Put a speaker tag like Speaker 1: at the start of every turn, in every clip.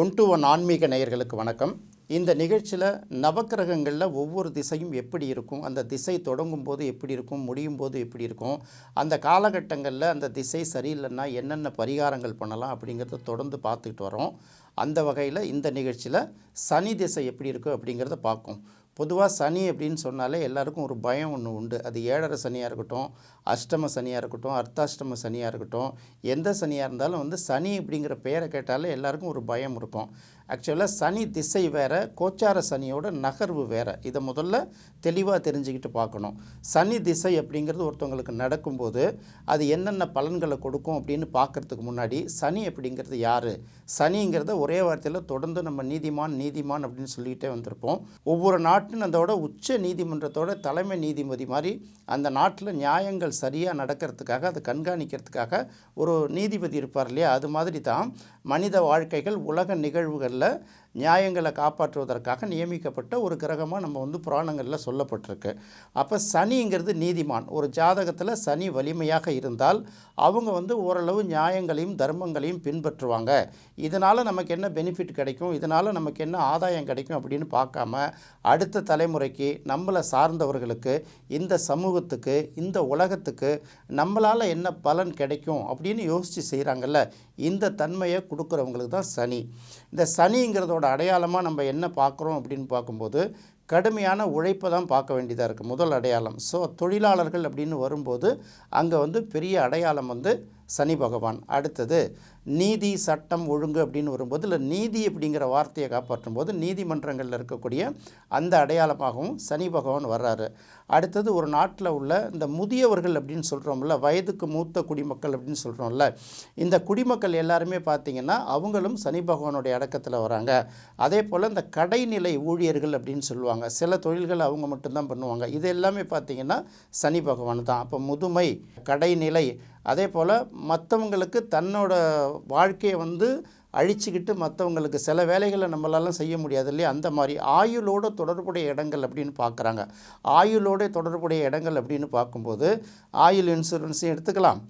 Speaker 1: One to one ஆன்மீக நேயர்களுக்கு வணக்கம். இந்த நிகழ்ச்சியில் நவக்கிரகங்களில் ஒவ்வொரு திசையும் எப்படி இருக்கும் அந்த திசை தொடங்கும் போது எப்படி இருக்கும் முடியும் போது எப்படி இருக்கும் அந்த காலகட்டங்களில் அந்த திசை சரியில்லைன்னா என்னென்ன பரிகாரங்கள் பண்ணலாம் அப்படிங்கிறத தொடர்ந்து பார்த்துக்கிட்டு வரோம். அந்த வகையில் இந்த நிகழ்ச்சியில் சனி திசை எப்படி இருக்கும் அப்படிங்கிறத பார்க்கும். பொதுவாக சனி அப்படின்னு சொன்னாலே எல்லாருக்கும் ஒரு பயம் ஒன்று உண்டு. அது ஏழரை சனியாக இருக்கட்டும் அஷ்டம சனியாக இருக்கட்டும் அர்த்தாஷ்டம சனியாக இருக்கட்டும் எந்த சனியாக இருந்தாலும் வந்து சனி அப்படிங்கிற பெயரை கேட்டாலே எல்லாருக்கும் ஒரு பயம் இருக்கும். ஆக்சுவலாக சனி திசை வேறு கோச்சார சனியோட நகர்வு வேறு. இதை முதல்ல தெளிவாக தெரிஞ்சுக்கிட்டு பார்க்கணும். சனி திசை அப்படிங்கிறது ஒருத்தவங்களுக்கு நடக்கும்போது அது என்னென்ன பலன்களை கொடுக்கும் அப்படின்னு பார்க்கறதுக்கு முன்னாடி சனி அப்படிங்கிறது யார்? சனிங்கிறத ஒரே வார்த்தையில் தொடர்ந்து நம்ம நீதிமான் நீதிமான் அப்படின்னு சொல்லிக்கிட்டே வந்திருப்போம். ஒவ்வொரு நாட்டு அதோட உச்ச நீதிமன்றத்தோட தலைமை நீதிபதி மாதிரி அந்த நாட்டில் நியாயங்கள் சரியாக நடக்கிறதுக்காக அதை கண்காணிக்கிறதுக்காக ஒரு நீதிபதி இருப்பார் இல்லையா? அது மாதிரி தான் மனித வாழ்க்கைகள் உலக நிகழ்வுகளில் நியாயங்களை காப்பாற்றுவதற்காக நியமிக்கப்பட்ட ஒரு கிரகமாக நம்ம வந்து புராணங்களில் சொல்லப்பட்டிருக்கு. அப்போ சனிங்கிறது நீதிமான். ஒரு ஜாதகத்தில் சனி வலிமையாக இருந்தால் அவங்க வந்து ஓரளவு நியாயங்களையும் தர்மங்களையும் பின்பற்றுவாங்க. இதனால் நமக்கு என்ன பெனிஃபிட் கிடைக்கும்? இதனால் நமக்கு என்ன ஆதாயம் கிடைக்கும் அப்படின்னு பார்க்காம அடுத்த தலைமுறைக்கு நம்மளை சார்ந்தவர்களுக்கு இந்த சமூகத்துக்கு இந்த உலகத்துக்கு நம்மளால் என்ன பலன் கிடைக்கும் அப்படின்னு யோசித்து செய்கிறாங்கல்ல இந்த தன்மையை கொடுக்குறவங்களுக்கு தான் சனி. இந்த சனிங்கிறதோட அடையாளமாக நம்ம என்ன பார்க்குறோம் அப்படின்னு பார்க்கும்போது கடுமையான உழைப்பை தான் பார்க்க வேண்டியதாக இருக்குது முதல் அடையாளம். ஸோ தொழிலாளர்கள் அப்படின்னு வரும்போது அங்கே வந்து பெரிய அடையாளம் வந்து சனி பகவான். அடுத்தது நீதி சட்டம் ஒழுங்கு அப்படின்னு வரும்போது இல்லை நீதி அப்படிங்கிற வார்த்தையை காப்பாற்றும் போது நீதிமன்றங்களில் இருக்கக்கூடிய அந்த அடையாளமாகவும் சனி பகவான் வர்றாரு. அடுத்தது ஒரு நாட்டில் உள்ள இந்த முதியவர்கள் அப்படின்னு சொல்கிறோம்ல வயதுக்கு மூத்த குடிமக்கள் அப்படின்னு சொல்கிறோம்ல இந்த குடிமக்கள் எல்லாருமே பார்த்திங்கன்னா அவங்களும் சனி பகவானுடைய அடக்கத்தில் வராங்க. அதே போல் இந்த கடைநிலை ஊழியர்கள் அப்படின்னு சொல்லுவாங்க. சில தொழில்கள் அவங்க மட்டும்தான் பண்ணுவாங்க. இது எல்லாமே பார்த்திங்கன்னா சனி பகவான் தான். அப்போ முதுமை கடைநிலை அதே போல் மற்றவங்களுக்கு தன்னோட வாழ்க்கையை வந்து அழிச்சிக்கிட்டு மற்றவங்களுக்கு சில வேலைகளை நம்மளாலாம் செய்ய முடியாது இல்லையா? அந்த மாதிரி ஆயுளோட தொடர்புடைய இடங்கள் அப்படின்னு பார்க்குறாங்க. ஆயுளோட தொடர்புடைய இடங்கள் அப்படின்னு பார்க்கும்போது ஆயுள் இன்சூரன்ஸையும் எடுத்துக்கலாம்.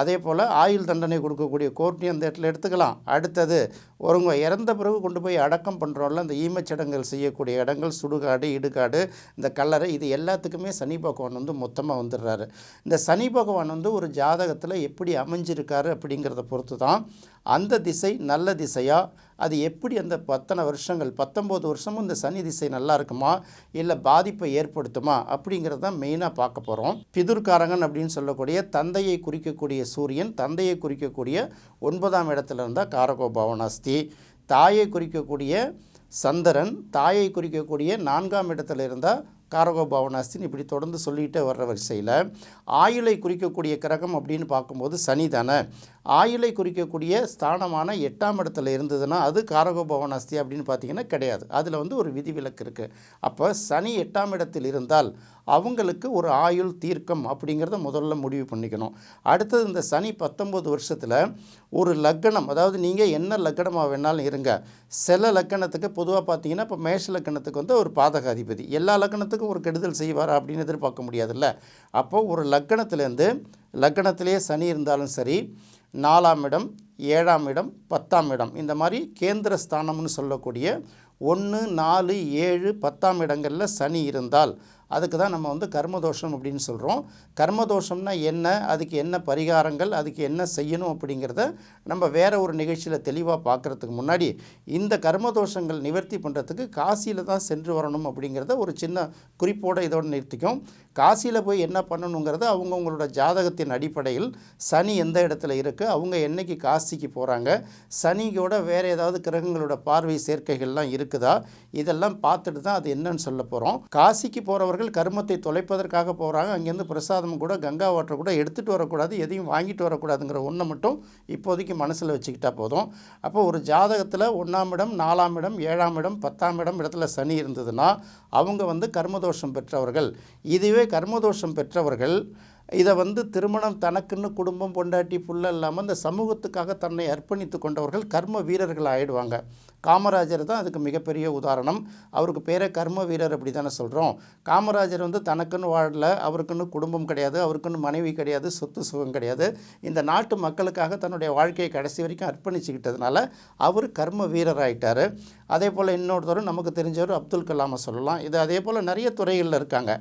Speaker 1: அதே போல் ஆயுள் தண்டனை கொடுக்கக்கூடிய கோர்ட்டையும் அந்த இடத்துல எடுத்துக்கலாம். அடுத்தது ஒருவங்க இறந்த பிறகு கொண்டு போய் அடக்கம் பண்ணுறோம்ல அந்த ஈமச்சடங்குகள் செய்யக்கூடிய இடங்கள் சுடுகாடு இடுகாடு இந்த கல்லறை இது எல்லாத்துக்குமே சனி பகவான் வந்து மொத்தமாக வந்துடுறாரு. இந்த சனி பகவான் வந்து ஒரு ஜாதகத்தில் எப்படி அமைஞ்சிருக்காரு அப்படிங்கிறத பொறுத்து தான் அந்த திசை நல்ல திசையா? அது எப்படி அந்த பத்தனை வருஷங்கள் பத்தொம்போது வருஷமும் இந்த சனி திசை நல்லா இருக்குமா? இல்லை பாதிப்பை ஏற்படுத்துமா? அப்படிங்கிறத தான் மெயினாக பார்க்க போகிறோம் பிதுர்காரங்கன் அப்படின்னு சொல்லக்கூடிய தந்தையை குறிக்கக்கூடிய சூரியன் தந்தையை குறிக்கக்கூடிய ஒன்பதாம் இடத்துல இருந்தால் காரகோ பவனாஸ்தி தாயை குறிக்கக்கூடிய சந்திரன் தாயை குறிக்கக்கூடிய நான்காம் இடத்துல இருந்தால் காரகோபவனாஸ்தினி இப்படி தொடர்ந்து சொல்லிகிட்டே வர்ற வரிசையில் ஆயுளை குறிக்கக்கூடிய கிரகம் அப்படின்னு பார்க்கும்போது சனி தானே. ஆயுளை குறிக்கக்கூடிய ஸ்தானமான எட்டாம் இடத்துல இருந்ததுன்னா அது காரகோ பவனாஸ்தி அப்படின்னு பார்த்தீங்கன்னா கிடையாது. அதில் வந்து ஒரு விதிவிலக்கு இருக்குது அப்போ சனி எட்டாம் இடத்தில் இருந்தால் அவங்களுக்கு ஒரு ஆயுள் தீர்க்கம் அப்படிங்கிறத முதல்ல முடிவு பண்ணிக்கணும். அடுத்தது இந்த சனி பத்தொம்போது வருஷத்தில் ஒரு லக்கணம் அதாவது நீங்கள் என்ன லக்கணமாக வேணாலும் இருங்க. சில லக்கணத்துக்கு பொதுவாக பார்த்தீங்கன்னா இப்போ மேஷ லக்கணத்துக்கு வந்து ஒரு பாதக அதிபதி எல்லா லக்கணத்துக்கும் ஒரு கெடுதல் செய்வார் அப்படின்னு எதிர்பார்க்க முடியாதுல்ல. அப்போது ஒரு லக்கணத்துலேருந்து லக்கணத்திலே சனி இருந்தாலும் சரி நாலாம் இடம் ஏழாம் இடம் பத்தாம் இடம் இந்த மாதிரி கேந்திர ஸ்தானம்னு சொல்லக்கூடிய ஒன்று நாலு ஏழு பத்தாம் இடங்களில் சனி இருந்தால் அதுக்கு தான் நம்ம வந்து கர்மதோஷம் அப்படின்னு சொல்கிறோம் கர்மதோஷம்னா என்ன? அதுக்கு என்ன பரிகாரங்கள்? அதுக்கு என்ன செய்யணும் அப்படிங்கிறத நம்ம வேற ஒரு நிகழ்ச்சியில் தெளிவாக பார்க்குறதுக்கு முன்னாடி இந்த கர்மதோஷங்கள் நிவர்த்தி பண்ணுறதுக்கு காசியில் தான் சென்று வரணும் அப்படிங்கிறத ஒரு சின்ன குறிப்போடு இதோடு நிறுத்திக்கும். காசியில் போய் என்ன பண்ணணுங்கிறத அவங்கவுங்களோட ஜாதகத்தின் அடிப்படையில் சனி எந்த இடத்துல இருக்குது அவங்க என்னைக்கு காசிக்கு போகிறாங்க சனியோட வேறு ஏதாவது கிரகங்களோட பார்வை சேர்க்கைகள்லாம் இருக்குதா? இதெல்லாம் பார்த்துட்டு தான் அது என்னன்னு சொல்ல போகிறோம் காசிக்கு போகிறவர்கள் கர்மத்தை தொலைப்பதற்காக போகிறாங்க அங்கேருந்து பிரசாதம் கூட கங்கா வாட்டர் கூட எடுத்துகிட்டு வரக்கூடாது எதையும் வாங்கிட்டு வரக்கூடாதுங்கிற ஒன்றை மட்டும் இப்போதைக்கு மனசில் வச்சுக்கிட்டா போதும். அப்போ ஒரு ஜாதகத்தில் ஒன்றாம் இடம் நாலாம் இடம் ஏழாம் இடம் பத்தாம் இடம் இடத்துல சனி இருந்ததுன்னா அவங்க வந்து கர்மதோஷம் பெற்றவர்கள். இதுவே கர்மதோஷம் பெற்றவர்கள் இதை வந்து திருமணம் தனக்குன்னு குடும்பம் பொண்டாட்டி புள்ள இல்லாமல் இந்த சமூகத்துக்காக தன்னை அர்ப்பணித்து கொண்டவர்கள் கர்ம வீரர்கள் ஆகிடுவாங்க காமராஜர் தான் அதுக்கு மிகப்பெரிய உதாரணம். அவருக்கு பேரே கர்ம வீரர் அப்படி தானே சொல்கிறோம் காமராஜர் வந்து தனக்குன்னு வாழல அவருக்குன்னு குடும்பம் கிடையாது அவருக்குன்னு மனைவி கிடையாது சொத்து சுகம் கிடையாது. இந்த நாட்டு மக்களுக்காக தன்னுடைய வாழ்க்கையை கடைசி வரைக்கும் அர்ப்பணிச்சுக்கிட்டதுனால அவர் கர்ம வீரர் ஆயிட்டார். அதே போல் இன்னொருத்தரும் நமக்கு தெரிஞ்சவர் அப்துல் கலாமை சொல்லலாம். இது அதே போல் நிறைய துறைகளில் இருக்காங்க.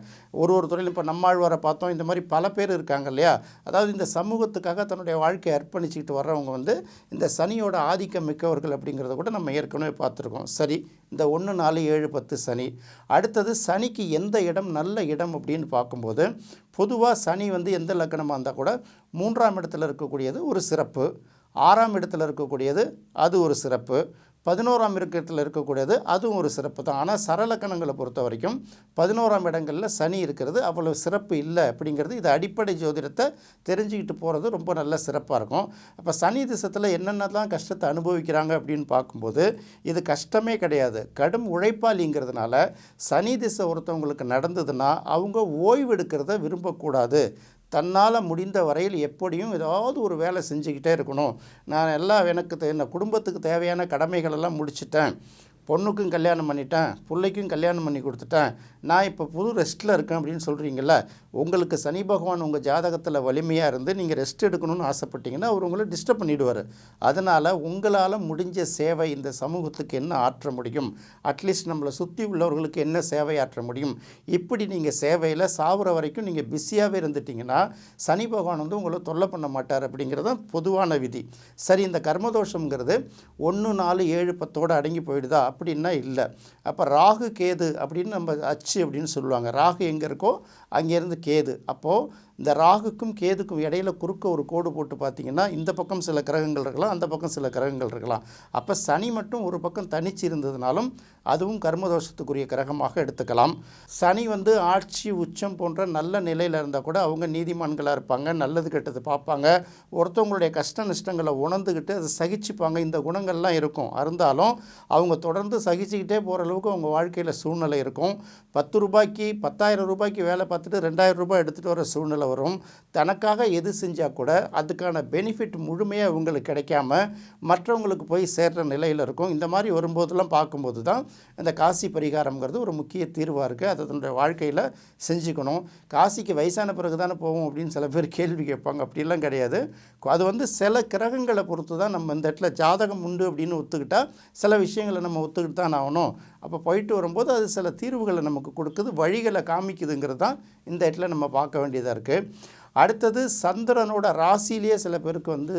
Speaker 1: ஒரு ஒரு துறையில் இப்போ நம்மாழ்வாரை பார்த்தோம். இந்த மாதிரி பல பேர் இருக்காங்க இல்லையா? அதாவது இந்த சமூகத்துக்காக தன்னுடைய வாழ்க்கையை அர்ப்பணிச்சுக்கிட்டு வர்றவங்க வந்து இந்த சனியோட ஆதிக்கம் மிக்கவர்கள் அப்படிங்கிறத கூட நம்ம ஏற்கனவே பார்த்துருக்கோம். சரி இந்த ஒன்று நாலு ஏழு பத்து சனி. அடுத்தது சனிக்கு எந்த இடம் நல்ல இடம் அப்படின்னு பார்க்கும்போது பொதுவாக சனி வந்து எந்த லக்கணமாக இருந்தால் கூட மூன்றாம் இடத்துல இருக்கக்கூடியது ஒரு சிறப்பு ஆறாம் இடத்துல இருக்கக்கூடியது அது ஒரு சிறப்பு பதினோராம் இடத்துல இருக்கக்கூடியது அதுவும் ஒரு சிறப்பு தான். ஆனால் சரலக்கணங்களை பொறுத்த வரைக்கும் பதினோராம் இடங்களில் சனி இருக்கிறது அவ்வளவு சிறப்பு இல்லை அப்படிங்கிறது இது அடிப்படை ஜோதிடத்தை தெரிஞ்சுக்கிட்டு போகிறது ரொம்ப நல்ல சிறப்பாக இருக்கும். அப்போ சனி திசத்தில் என்னென்னலாம் கஷ்டத்தை அனுபவிக்கிறாங்க அப்படின்னு பார்க்கும்போது இது கஷ்டமே கிடையாது. கடும் உழைப்பாளிங்கிறதுனால சனி திசை ஒருத்தவங்களுக்கு நடந்ததுன்னா அவங்க ஓய்வு எடுக்கிறத விரும்பக்கூடாது. தன்னால் முடிந்த வரையில் எப்படியும் ஏதாவது ஒரு வேலை செஞ்சுக்கிட்டே இருக்கணும். நான் எல்லாம் எனக்கு தே- என்ன குடும்பத்துக்கு தேவையான கடமைகளெல்லாம் முடிச்சிட்டேன். பொண்ணுக்கும் கல்யாணம் பண்ணிட்டேன் பிள்ளைக்கும் கல்யாணம் பண்ணி கொடுத்துட்டேன். நான் இப்போ புது ரெஸ்ட்டில் இருக்கேன் அப்படின்னு சொல்கிறீங்கள உங்களுக்கு சனி பகவான் உங்கள் ஜாதகத்தில் வலிமையாக இருந்து நீங்கள் ரெஸ்ட் எடுக்கணும்னு ஆசைப்பட்டீங்கன்னா அவர் உங்களை டிஸ்டர்ப் பண்ணிவிடுவார் அதனால் உங்களால் முடிஞ்ச சேவை இந்த சமூகத்துக்கு என்ன ஆற்ற முடியும்? அட்லீஸ்ட் நம்மளை சுற்றி உள்ளவர்களுக்கு என்ன சேவை ஆற்ற முடியும்? இப்படி நீங்கள் சேவையில் சாவுற வரைக்கும் நீங்கள் பிஸியாகவே இருந்துட்டீங்கன்னா சனி பகவான் வந்து உங்களை தொல்லை பண்ண மாட்டார் அப்படிங்கிறது தான் பொதுவான விதி. சரி இந்த கர்மதோஷங்கிறது ஒன்று நாலு ஏழு பத்தோடு அடங்கி போயிடுதா? அப்படின்னா இல்லை. அப்போ ராகு கேது அப்படின்னு நம்ம அச்சு அப்படின்னு சொல்லுவாங்க. ராகு எங்கே இருக்கோ அங்கேருந்து கேது. அப்போது இந்த ராகுக்கும் கேதுக்கும் இடையில குறுக்க ஒரு கோடு போட்டு பார்த்தீங்கன்னா இந்த பக்கம் சில கிரகங்கள் இருக்கலாம் அந்த பக்கம் சில கிரகங்கள் இருக்கலாம். அப்போ சனி மட்டும் ஒரு பக்கம் தனிச்சு இருந்ததுனாலும் அதுவும் கர்மதோஷத்துக்குரிய கிரகமாக எடுத்துக்கலாம். சனி வந்து ஆட்சி உச்சம் போன்ற நல்ல நிலையில் இருந்தால் கூட அவங்க நீதிமான்களாக இருப்பாங்க நல்லது கெட்டது பார்ப்பாங்க. ஒருத்தவங்களுடைய கஷ்ட நஷ்டங்களை உணர்ந்துக்கிட்டு அதை சகிச்சுப்பாங்க. இந்த குணங்கள்லாம் இருக்கும். இருந்தாலும் அவங்க தொடர்ந்து சகிச்சுக்கிட்டே போகிற அளவுக்கு அவங்க வாழ்க்கையில் சூழ்நிலை இருக்கும். பத்து ரூபாய்க்கு பத்தாயிரம் ரூபாய்க்கு வேலை பார்த்துட்டு ரெண்டாயிரம் ரூபாய் எடுத்துகிட்டு வர சூழ்நிலை வரும். தனக்காக எது செஞ்சால் கூட அதுக்கான பெனிஃபிட் முழுமையாக இவங்களுக்கு கிடைக்காம மற்றவங்களுக்கு போய் சேர்ற நிலையில் இருக்கும். இந்த மாதிரி வரும்போதெல்லாம் பார்க்கும்போது தான் இந்த காசி பரிகாரம்ங்கிறது ஒரு முக்கிய தீர்வாக இருக்குது அதை தன்னுடைய வாழ்க்கையில் செஞ்சுக்கணும். காசிக்கு வயசான பிறகு தானே போவோம் அப்படின்னு சில பேர் கேள்வி கேட்பாங்க. அப்படிலாம் கிடையாது. அது வந்து சில கிரகங்களை பொறுத்து தான் நம்ம இந்த இடத்துல ஜாதகம் உண்டு அப்படின்னு ஒத்துக்கிட்டால் சில விஷயங்களை நம்ம ஒத்துக்கிட்டு தான் ஆகணும். அப்போ போயிட்டு வரும்போது அது சில தீர்வுகளை நமக்கு கொடுக்குது. வழிகளை காமிக்குதுங்கிறது தான் இந்த இடத்துல நம்ம பார்க்க வேண்டியதாக இருக்குது அடுத்தது சந்திரனோட ராசிலேயே சில பேருக்கு வந்து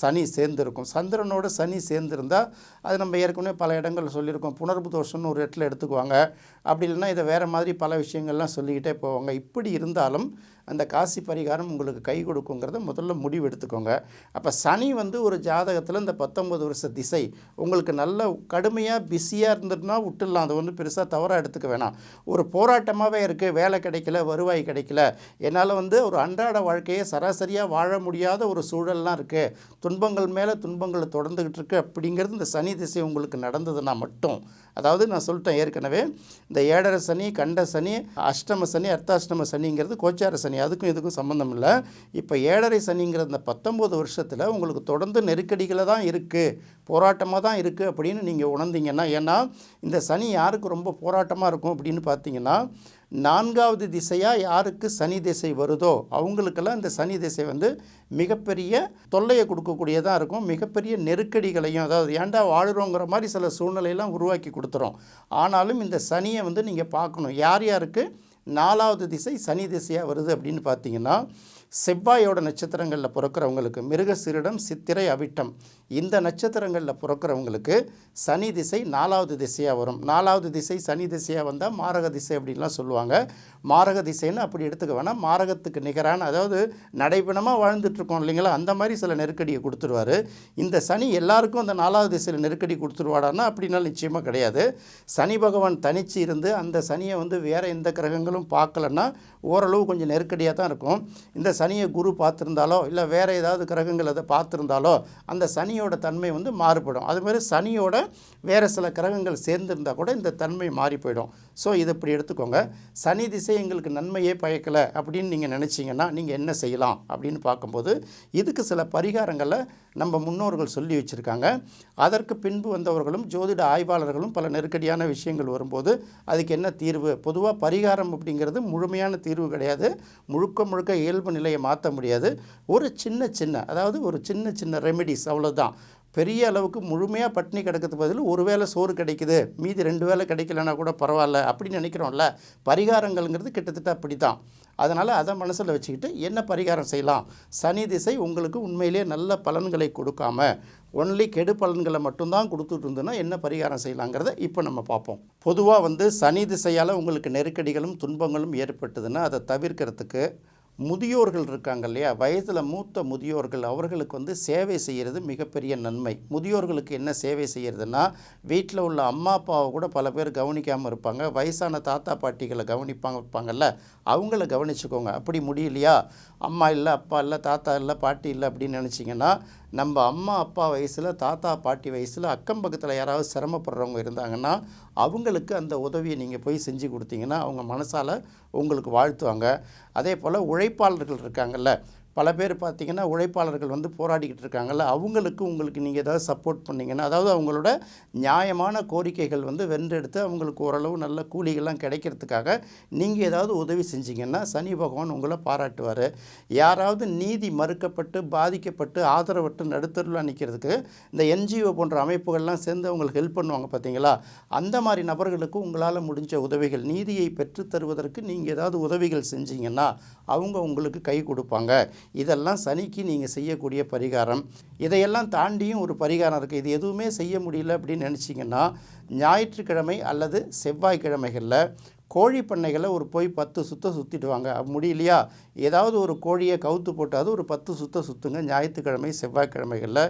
Speaker 1: சனி சேர்ந்துருக்கும். சந்திரனோட சனி சேர்ந்துருந்தால் அது நம்ம ஏற்கனவே பல இடங்கள் சொல்லியிருக்கோம். புனர்பு தோஷம்னு ஒரு இடத்துல எடுத்துக்குவாங்க. அப்படி இல்லைன்னா இதை வேறு மாதிரி பல விஷயங்கள்லாம் சொல்லிக்கிட்டே போவாங்க. இப்படி இருந்தாலும் அந்த காசி பரிகாரம் உங்களுக்கு கை கொடுக்குங்கிறத முதல்ல முடிவு எடுத்துக்கோங்க அப்போ சனி வந்து ஒரு ஜாதகத்தில் இந்த பத்தொம்பது வருஷ திசை. உங்களுக்கு நல்ல கடுமையாக பிஸியாக இருந்துட்டுனா விட்டுடலாம். அதை வந்து பெருசாக தவறாக எடுத்துக்க வேணாம். ஒரு போராட்டமாகவே இருக்குது வேலை கிடைக்கல வருவாய் கிடைக்கல. என்னால் வந்து ஒரு அன்றாட வாழ்க்கையை சராசரியாக வாழ முடியாத ஒரு சூழல்லாம் இருக்குது துன்பங்கள் மேலே துன்பங்களை தொடர்ந்துக்கிட்டு இருக்கு அப்படிங்கிறது இந்த சனி திசை உங்களுக்கு நடந்ததுன்னா மட்டும். அதாவது நான் சொல்லிட்டேன் ஏற்கனவே இந்த ஏழரை சனி கண்ட சனி அஷ்டம சனி அர்த்தாஷ்டம சனிங்கிறது கோச்சார சனி. அதுக்கும் இதுக்கும் சம்மந்தம் இல்லை. இப்போ ஏழரை சனிங்கிற இந்த பத்தொம்போது வருஷத்தில் உங்களுக்கு தொடர்ந்து நெருக்கடிகளை தான் இருக்குது போராட்டமாக தான் இருக்குது அப்படின்னு நீங்கள் உணர்ந்தீங்கன்னா ஏன்னா இந்த சனி யாருக்கு ரொம்ப போராட்டமாக இருக்கும் அப்படின்னு பார்த்தீங்கன்னா நான்காவது திசையாக யாருக்கு சனி திசை வருதோ அவங்களுக்கெல்லாம் இந்த சனி திசை வந்து மிகப்பெரிய தொல்லையை கொடுக்கக்கூடியதாக இருக்கும். மிகப்பெரிய நெருக்கடிகளையும் அதாவது ஏன்டா வாழுறோங்கிற மாதிரி சில சூழ்நிலையெல்லாம் உருவாக்கி கொடுத்துரும். ஆனாலும் இந்த சனியை வந்து நீங்கள் பார்க்கணும். யார் யாருக்கு? நாலாவது திசை சனி திசையாக வருது அப்படின்னு பார்த்தீங்கன்னா செவ்வாயோட நட்சத்திரங்களில் பிறக்கிறவங்களுக்கு மிருகசிரிடம் சித்திரை அவிட்டம். இந்த நட்சத்திரங்களில் பிறக்கிறவங்களுக்கு சனி திசை நாலாவது திசையாக வரும். நாலாவது திசை சனி திசையாக வந்தால் மாரக திசை அப்படின்லாம் சொல்லுவாங்க. மாரக திசைன்னு அப்படி எடுத்துக்க வேணாம். மாரகத்துக்கு நிகரான அதாவது நடைபெணமாக வாழ்ந்துட்டுருக்கோம் இல்லைங்களா? அந்த மாதிரி சில நெருக்கடியை கொடுத்துருவாரு. இந்த சனி எல்லாருக்கும் அந்த நாலாவது திசையில் நெருக்கடி கொடுத்துருவாடான்னா அப்படின்னா நிச்சயமாக கிடையாது. சனி பகவான் தனிச்சு இருந்து அந்த சனியை வந்து வேறு எந்த கிரகங்களும் பார்க்கலன்னா ஓரளவு கொஞ்சம் நெருக்கடியாக தான் இருக்கும். இந்த சனியை குரு பார்த்துருந்தாலோ இல்லை வேறு ஏதாவது கிரகங்கள் அதை பார்த்துருந்தாலோ அந்த சனியோட தன்மை வந்து மாறுபடும். அதுமாதிரி சனியோட வேறு சில கிரகங்கள் சேர்ந்துருந்தால் கூட இந்த தன்மை மாறி போயிடும். ஸோ இதை இப்படி எடுத்துக்கோங்க. சனி திசை எங்களுக்கு நன்மையே பயக்கலை அப்படின்னு நீங்கள் நினச்சிங்கன்னா நீங்கள் என்ன செய்யலாம் அப்படின்னு பார்க்கும்போது இதுக்கு சில பரிகாரங்களை நம்ம முன்னோர்கள் சொல்லி வச்சுருக்காங்க. அதற்கு பின்பு வந்தவர்களும் ஜோதிட ஆய்வாளர்களும் பல நெருக்கடியான விஷயங்கள் வரும்போது அதுக்கு என்ன தீர்வு? பொதுவாக பரிகாரம் அப்படிங்கிறது முழுமையான தீர்வு கிடையாது. முழுக்க முழுக்க இயல்பு நிலையை மாற்ற முடியாது. ஒரு சின்ன சின்ன அதாவது ஒரு சின்ன சின்ன ரெமெடிஸ் அவ்வளோதான் பெரிய அளவுக்கு முழுமையாக பட்டினி கிடக்கிறது பதில் ஒரு வேளை சோறு கிடைக்குது மீதி ரெண்டு வேளை கிடைக்கலனா கூட பரவாயில்ல அப்படின்னு நினைக்கிறோம்ல. பரிகாரங்கள்ங்கிறது கிட்டத்தட்ட அப்படி தான் அதனால் அதை மனசில் வச்சுக்கிட்டு என்ன பரிகாரம் செய்யலாம்? சனி திசை உங்களுக்கு உண்மையிலேயே நல்ல பலன்களை கொடுக்காம ஒன்லி கெடு பலன்களை மட்டும்தான் கொடுத்துட்டு இருந்தோன்னா என்ன பரிகாரம் செய்யலாங்கிறத இப்போ நம்ம பார்ப்போம். பொதுவாக வந்து சனி திசையால் உங்களுக்கு நெருக்கடிகளும் துன்பங்களும் ஏற்பட்டதுன்னா அதை தவிர்க்கிறதுக்கு முதியோர்கள் இருக்காங்க இல்லையா? வயதில் மூத்த முதியோர்கள் அவர்களுக்கு வந்து சேவை செய்கிறது மிகப்பெரிய நன்மை. முதியோர்களுக்கு என்ன சேவை செய்கிறதுனா வீட்டில் உள்ள அம்மா அப்பாவை கூட பல பேர் கவனிக்காமல் இருப்பாங்க. வயசான தாத்தா பாட்டிகளை கவனிப்பாங்க இருப்பாங்கல்ல அவங்கள கவனிச்சுக்கோங்க. அப்படி முடியலையா? அம்மா இல்லை அப்பா இல்லை தாத்தா இல்லை பாட்டி இல்லை அப்படின்னு நினச்சிங்கன்னா நம்ம அம்மா அப்பா வயசில் தாத்தா பாட்டி வயசில் அக்கம் பக்கத்தில் யாராவது சிரமப்படுறவங்க இருந்தாங்கன்னா அவங்களுக்கு அந்த உதவியை நீங்கள் போய் செஞ்சு கொடுத்தீங்கன்னா அவங்க மனசால் உங்களுக்கு வாழ்த்துவாங்க. அதே போல் உழைப்பாளர்கள் இருக்காங்கல்ல பல பேர் பார்த்திங்கன்னா உழைப்பாளர்கள் வந்து போராடிக்கிட்டு இருக்காங்கல்ல அவங்களுக்கு உங்களுக்கு நீங்கள் ஏதாவது சப்போர்ட் பண்ணிங்கன்னா அதாவது அவங்களோட நியாயமான கோரிக்கைகள் வந்து வென்றெடுத்து அவங்களுக்கு ஓரளவு நல்ல கூலிகள்லாம் கிடைக்கிறதுக்காக நீங்கள் ஏதாவது உதவி செஞ்சிங்கன்னா சனி பகவான் உங்களை பாராட்டுவார். யாராவது நீதி மறுக்கப்பட்டு பாதிக்கப்பட்டு ஆதரவற்று நடுத்தருவில் நிற்கிறதுக்கு இந்த என்ஜிஓ போன்ற அமைப்புகள்லாம் சேர்ந்து அவங்களுக்கு ஹெல்ப் பண்ணுவாங்க பார்த்தீங்களா? அந்த மாதிரி நபர்களுக்கு உங்களால் முடிஞ்ச உதவிகள் நீதியை பெற்றுத் தருவதற்கு நீங்கள் ஏதாவது உதவிகள் செஞ்சிங்கன்னா அவங்க உங்களுக்கு கை கொடுப்பாங்க. இதெல்லாம் சனிக்கு நீங்கள் செய்யக்கூடிய பரிகாரம். இதையெல்லாம் தாண்டியும் ஒரு பரிகாரம் இருக்குது இது எதுவுமே செய்ய முடியல அப்படின்னு நினச்சிங்கன்னா ஞாயிற்றுக்கிழமை அல்லது செவ்வாய்க்கிழமைகளில் கோழி பண்ணைகளை ஒரு போய் பத்து சுத்த சுற்றிடுவாங்க முடியலையா? ஏதாவது ஒரு கோழியை கவுத்து போட்டாவது ஒரு பத்து சுத்த சுற்றுங்க ஞாயிற்றுக்கிழமை செவ்வாய்க்கிழமைகளில்.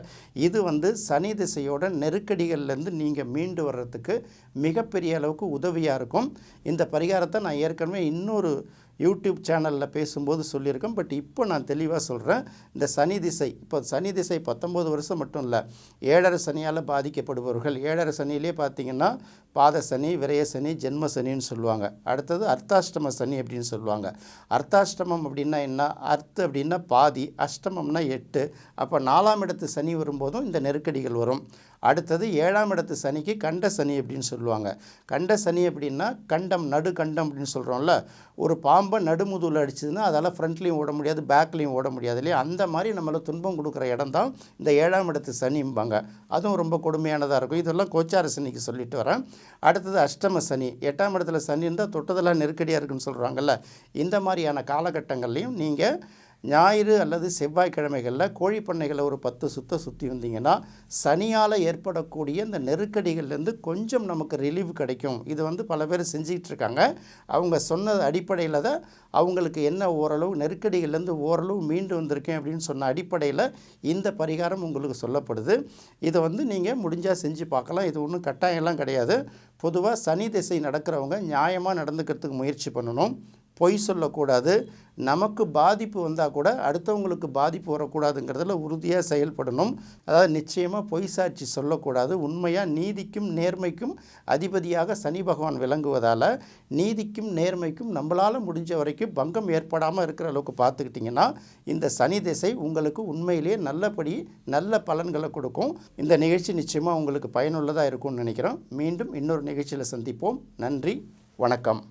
Speaker 1: இது வந்து சனி திசையோட நெருக்கடிகள்லேருந்து நீங்கள் மீண்டு வர்றதுக்கு மிகப்பெரிய அளவுக்கு உதவியாக இருக்கும். இந்த பரிகாரத்தை நான் ஏற்கனவே இன்னொரு யூடியூப் சேனலில் பேசும்போது சொல்லியிருக்கேன். பட் இப்போ நான் தெளிவாக சொல்கிறேன் இந்த சனி திசை இப்போ சனி திசை பத்தொம்போது வருஷம் மட்டும் இல்லை ஏழரை சனியால் பாதிக்கப்படுபவர்கள். ஏழரை சனியிலே பார்த்தீங்கன்னா பாத சனி விரய சனி ஜென்ம சனின்னு சொல்லுவாங்க. அடுத்தது அர்த்தாஷ்டம சனி அப்படின்னு சொல்லுவாங்க. அர்த்தாஷ்டமம் அப்படின்னா என்ன? அர்த்து அப்படின்னா பாதி அஷ்டமம்னா எட்டு. அப்போ நாலாம் இடத்து சனி வரும்போதும் இந்த நெருக்கடிகள் வரும். அடுத்தது ஏழாம் இடத்து சனிக்கு கண்ட சனி அப்படின்னு சொல்லுவாங்க. கண்ட சனி அப்படின்னா கண்டம் நடு கண்டம் அப்படின்னு சொல்கிறோம்ல ஒரு பாம்பை நடுமுதுவில் அடிச்சதுன்னா அதால் ஃப்ரண்ட்லேயும் ஓட முடியாது பேக்லேயும் ஓட முடியாது இல்லையா? அந்த மாதிரி நம்மளை துன்பம் கொடுக்குற இடம் தான் இந்த ஏழாம் இடத்து சனிம்பாங்க. அதுவும் ரொம்ப கொடுமையானதாக இருக்கும். இதெல்லாம் கோச்சார சனிக்கு சொல்லிட்டு வரேன். அடுத்தது அஷ்டம சனி. எட்டாம் இடத்துல சனி இருந்தால் தொட்டதெல்லாம் நெருக்கடியாக இருக்குன்னு சொல்கிறாங்கல்ல இந்த மாதிரியான காலகட்டங்கள்லையும் நீங்கள் ஞாயிறு அல்லது செவ்வாய்க்கிழமைகளில் கோழி பண்ணைகளை ஒரு பத்து சுத்த சுற்றி வந்தீங்கன்னா சனியால் ஏற்படக்கூடிய இந்த நெருக்கடிகள்லேருந்து கொஞ்சம் நமக்கு ரிலீவ் கிடைக்கும். இது வந்து பல பேர் செஞ்சிகிட்டு இருக்காங்க. அவங்க சொன்ன அடிப்படையில் தான் அவங்களுக்கு என்ன ஓரளவு நெருக்கடிகள்லேருந்து ஓரளவு மீண்டு வந்திருக்கேன் அப்படின்னு சொன்ன அடிப்படையில் இந்த பரிகாரம் உங்களுக்கு சொல்லப்படுது. இதை வந்து நீங்கள் முடிஞ்சால் செஞ்சு பார்க்கலாம். இது ஒன்றும் கட்டாயம்லாம் கிடையாது. பொதுவாக சனி திசை நடக்கிறவங்க நியாயமாக நடந்துக்கிறதுக்கு முயற்சி பண்ணணும். பொய் சொல்லக்கூடாது. நமக்கு பாதிப்பு வந்தால் கூட அடுத்தவங்களுக்கு பாதிப்பு வரக்கூடாதுங்கிறதுல உறுதியாக செயல்படணும். அதாவது நிச்சயமாக பொய் சாட்சி சொல்லக்கூடாது. உண்மையாக நீதிக்கும் நேர்மைக்கும் அதிபதியாக சனி பகவான் விளங்குவதால் நீதிக்கும் நேர்மைக்கும் நம்மளால் முடிஞ்ச வரைக்கும் பங்கம் ஏற்படாமல் இருக்கிற அளவுக்கு பார்த்துக்கிட்டிங்கன்னா இந்த சனி திசை உங்களுக்கு உண்மையிலேயே நல்லபடி நல்ல பலன்களை கொடுக்கும். இந்த நிகழ்ச்சி நிச்சயமாக உங்களுக்கு பயனுள்ளதாக இருக்கும்னு நினைக்கிறோம் மீண்டும் இன்னொரு நிகழ்ச்சியில் சந்திப்போம். நன்றி. வணக்கம்.